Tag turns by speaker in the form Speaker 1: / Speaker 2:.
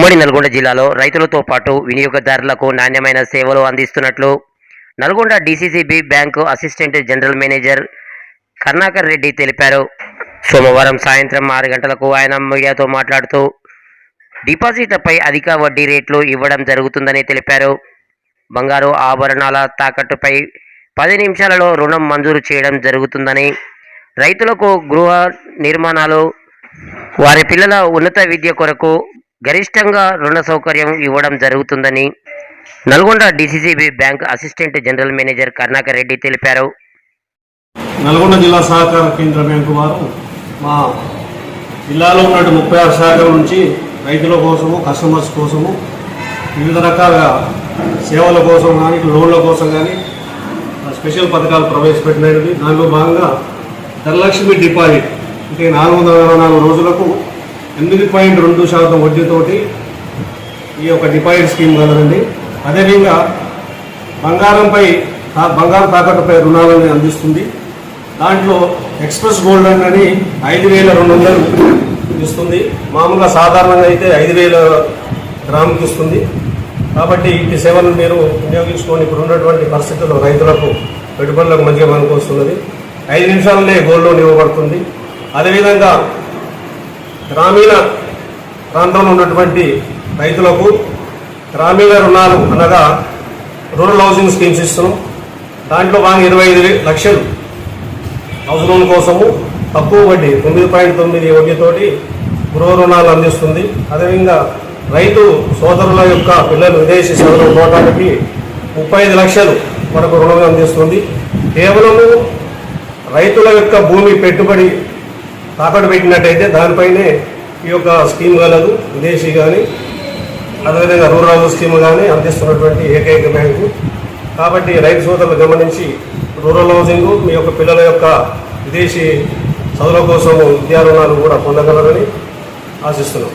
Speaker 1: ఉమ్మడి నల్గొండ జిల్లాలో రైతులతో పాటు వినియోగదారులకు నాణ్యమైన సేవలు అందిస్తున్నట్లు Nalgonda DCCB bank assistant general manager Karnakar Reddy తెలిపారు. సోమవారం సాయంత్రం ఆరు గంటలకు ఆయన మీడియాతో మాట్లాడుతూ డిపాజిట్లపై అధిక వడ్డీ రేట్లు ఇవ్వడం జరుగుతుందని తెలిపారు. బంగారు ఆభరణాల తాకట్టుపై పది నిమిషాలలో రుణం మంజూరు చేయడం జరుగుతుందని రైతులకు గృహ నిర్మాణాలు వారి పిల్లల ఉన్నత విద్య కొరకు గరిష్టంగా రుణ సౌకర్యం ఇవ్వడం జరుగుతుందని Nalgonda DCCB bank assistant general manager Karnakar Reddy తెలిపారు.
Speaker 2: నల్గొండ జిల్లా సహకార కేంద్ర బ్యాంకు వారు మా జిల్లాలో ఉన్నటువంటి ముప్పై ఆరు శాఖల నుంచి రైతుల కోసము కస్టమర్స్ కోసము వివిధ రకాల సేవల కోసం కానీ లోన్ల కోసం కానీ స్పెషల్ పథకాలు ప్రవేశపెట్టినవి దానిలో భాగంగా ధనలక్ష్మి డిపాజిట్ అంటే నాలుగు వందల నాలుగు రోజులకు ఎనిమిది పాయింట్ రెండు శాతం వడ్డీతోటి ఈ యొక్క డిపాజిట్ స్కీమ్ కలదండి. అదేవిధంగా బంగారంపై తా- బంగారు తాకట్టుపై రుణాలను అందిస్తుంది. దాంట్లో ఎక్స్ప్రెస్ గోల్డ్ లోన్ అని ఐదు వేల రెండు వందలు ఇస్తుంది. మామూలుగా సాధారణంగా అయితే ఐదు వేల గ్రాముకి ఇస్తుంది. కాబట్టి ఈ సేవలను మీరు వినియోగించుకొని ఇప్పుడు ఉన్నటువంటి పరిస్థితుల్లో రైతులకు పెట్టుబడులకు మంచిగా పనికొస్తున్నది ఐదు నిమిషాలనే గోల్డ్ లోన్ ఇవ్వబడుతుంది. అదేవిధంగా గ్రామీణ ప్రాంతంలో ఉన్నటువంటి రైతులకు గ్రామీణ రుణాలు అనగా రూరల్ హౌసింగ్ స్కీమ్స్ ఇస్తున్నాం. దాంట్లో బాగా ఇరవై ఐదు లక్షలు హౌస్ లోన్ కోసము తక్కువ వడ్డీ తొమ్మిది పాయింట్ తొమ్మిది వడ్డీతోటి గృహ రుణాలు అందిస్తుంది. అదేవిధంగా రైతు సోదరుల యొక్క పిల్లలు విదేశీ చదువులు పోవడానికి ముప్పై ఐదు లక్షలు మనకు రుణం అందిస్తుంది. కేవలము రైతుల యొక్క భూమి పెట్టుబడి తాకట్టు పెట్టినట్టయితే దానిపైనే ఈ యొక్క స్కీమ్ కలదు విదేశీ కానీ అదేవిధంగా రూరల్ హౌస్ స్కీమ్ కానీ అందిస్తున్నటువంటి ఏకైక బ్యాంకు. కాబట్టి రైతు సోదరులు గమనించి రూరల్ హౌసింగ్ మీ యొక్క పిల్లల యొక్క విదేశీ చదువుల కోసం విద్యా రుణాలు కూడా పొందగలరని ఆశిస్తున్నాం.